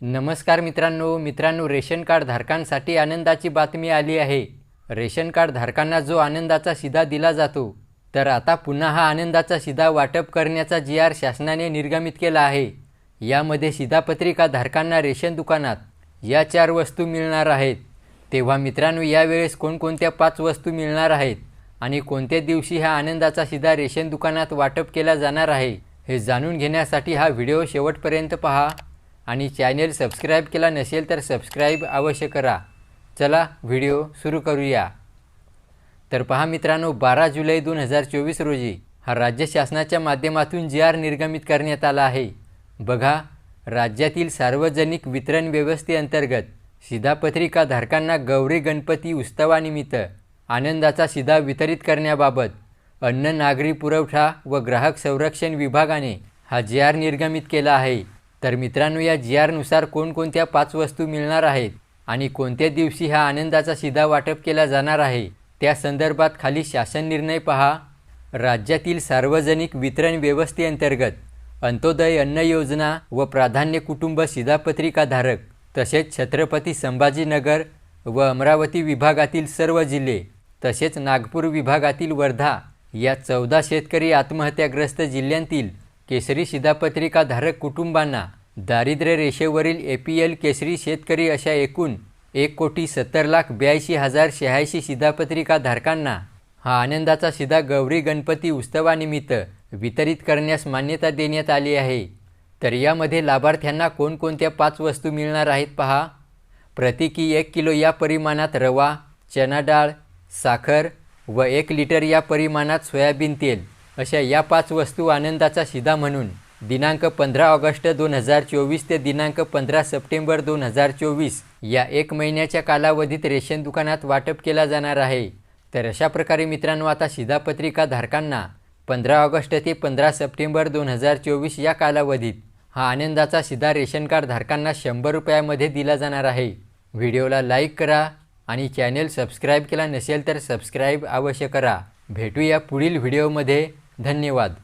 नमस्कार मित्रांनो मित्रांनो रेशन कार्ड धारकांसाठी आनंदाची बातमी आली आहे. रेशन कार्ड धारकांना जो आनंदाचा शिधा दिला जातो तर आता पुन्हा हा आनंदाचा शिधा वाटप करण्याचा जी आर शासनाने निर्गमित केला आहे. यामध्ये शिधापत्रिका धारकांना रेशन दुकानात या चार वस्तू मिळणार आहेत. तेव्हा मित्रांनो यावेळेस कोणकोणत्या पाच वस्तू मिळणार आहेत आणि कोणत्या दिवशी हा आनंदाचा शिधा रेशन दुकानात वाटप केला जाणार आहे हे जाणून घेण्यासाठी हा व्हिडिओ शेवटपर्यंत पहा. आणि चॅनेल सबस्क्राईब केला नसेल तर सबस्क्राईब अवश्य करा. चला व्हिडिओ सुरू करूया. तर पहा मित्रांनो बारा जुलै दोन हजार चोवीस रोजी हा राज्य शासनाच्या माध्यमातून जी आर निर्गमित करण्यात आला आहे. बघा राज्यातील सार्वजनिक वितरण व्यवस्थेअंतर्गत शिधापत्रिका धारकांना गौरी गणपती उत्सवानिमित्त आनंदाचा शिधा वितरित करण्याबाबत अन्न नागरी पुरवठा व ग्राहक संरक्षण विभागाने हा जी आर निर्गमित केला आहे. तर मित्रांनो या जी आरनुसार कोणकोणत्या पाच वस्तू मिळणार आहेत आणि कोणत्या दिवशी हा आनंदाचा शिधा वाटप केला जाणार आहे त्या संदर्भात खाली शासन निर्णय पहा. राज्यातील सार्वजनिक वितरण व्यवस्थेअंतर्गत अंत्योदय अन्न योजना व प्राधान्य कुटुंब शिधापत्रिकाधारक तसेच छत्रपती संभाजीनगर व अमरावती विभागातील सर्व जिल्हे तसेच नागपूर विभागातील वर्धा या चौदा शेतकरी आत्महत्याग्रस्त जिल्ह्यांतील केसरी शिधापत्रिकाधारक कुटुंबांना दारिद्र्य रेषेवरील ए पी एल केसरी शेतकरी अशा एकूण एक कोटी सत्तर लाख ब्याऐंशी हजार शहाऐंशी शिधापत्रिका धारकांना हा आनंदाचा शिधा गौरी गणपती उत्सवानिमित्त वितरित करण्यास मान्यता देण्यात आली आहे. तर यामध्ये लाभार्थ्यांना कोणकोणत्या पाच वस्तू मिळणार आहेत पहा. प्रतिकी एक किलो या परिमाणात रवा चना डाळ साखर व एक लिटर या परिमाणात सोयाबीन तेल अशा या पाच वस्तू आनंदाचा शिधा म्हणून दिनांक पंधरा ऑगस्ट दोन हजार चोवीस ते दिनांक पंधरा सप्टेंबर दोन हजार चोवीस या एक महिन्याच्या कालावधीत रेशन दुकानात वाटप केला जाणार आहे. तर अशा प्रकारे मित्रांनो आता शिधापत्रिका धारकांना पंधरा ऑगस्ट ते पंधरा सप्टेंबर दोन हजार चोवीस या कालावधीत हा आनंदाचा शिधा रेशन कार्ड धारकांना शंभर रुपयामध्ये दिला जाणार आहे. व्हिडिओला लाईक करा आणि चॅनेल सबस्क्राईब केला नसेल तर सबस्क्राईब अवश्य करा. भेटूया पुढील व्हिडिओमध्ये. धन्यवाद.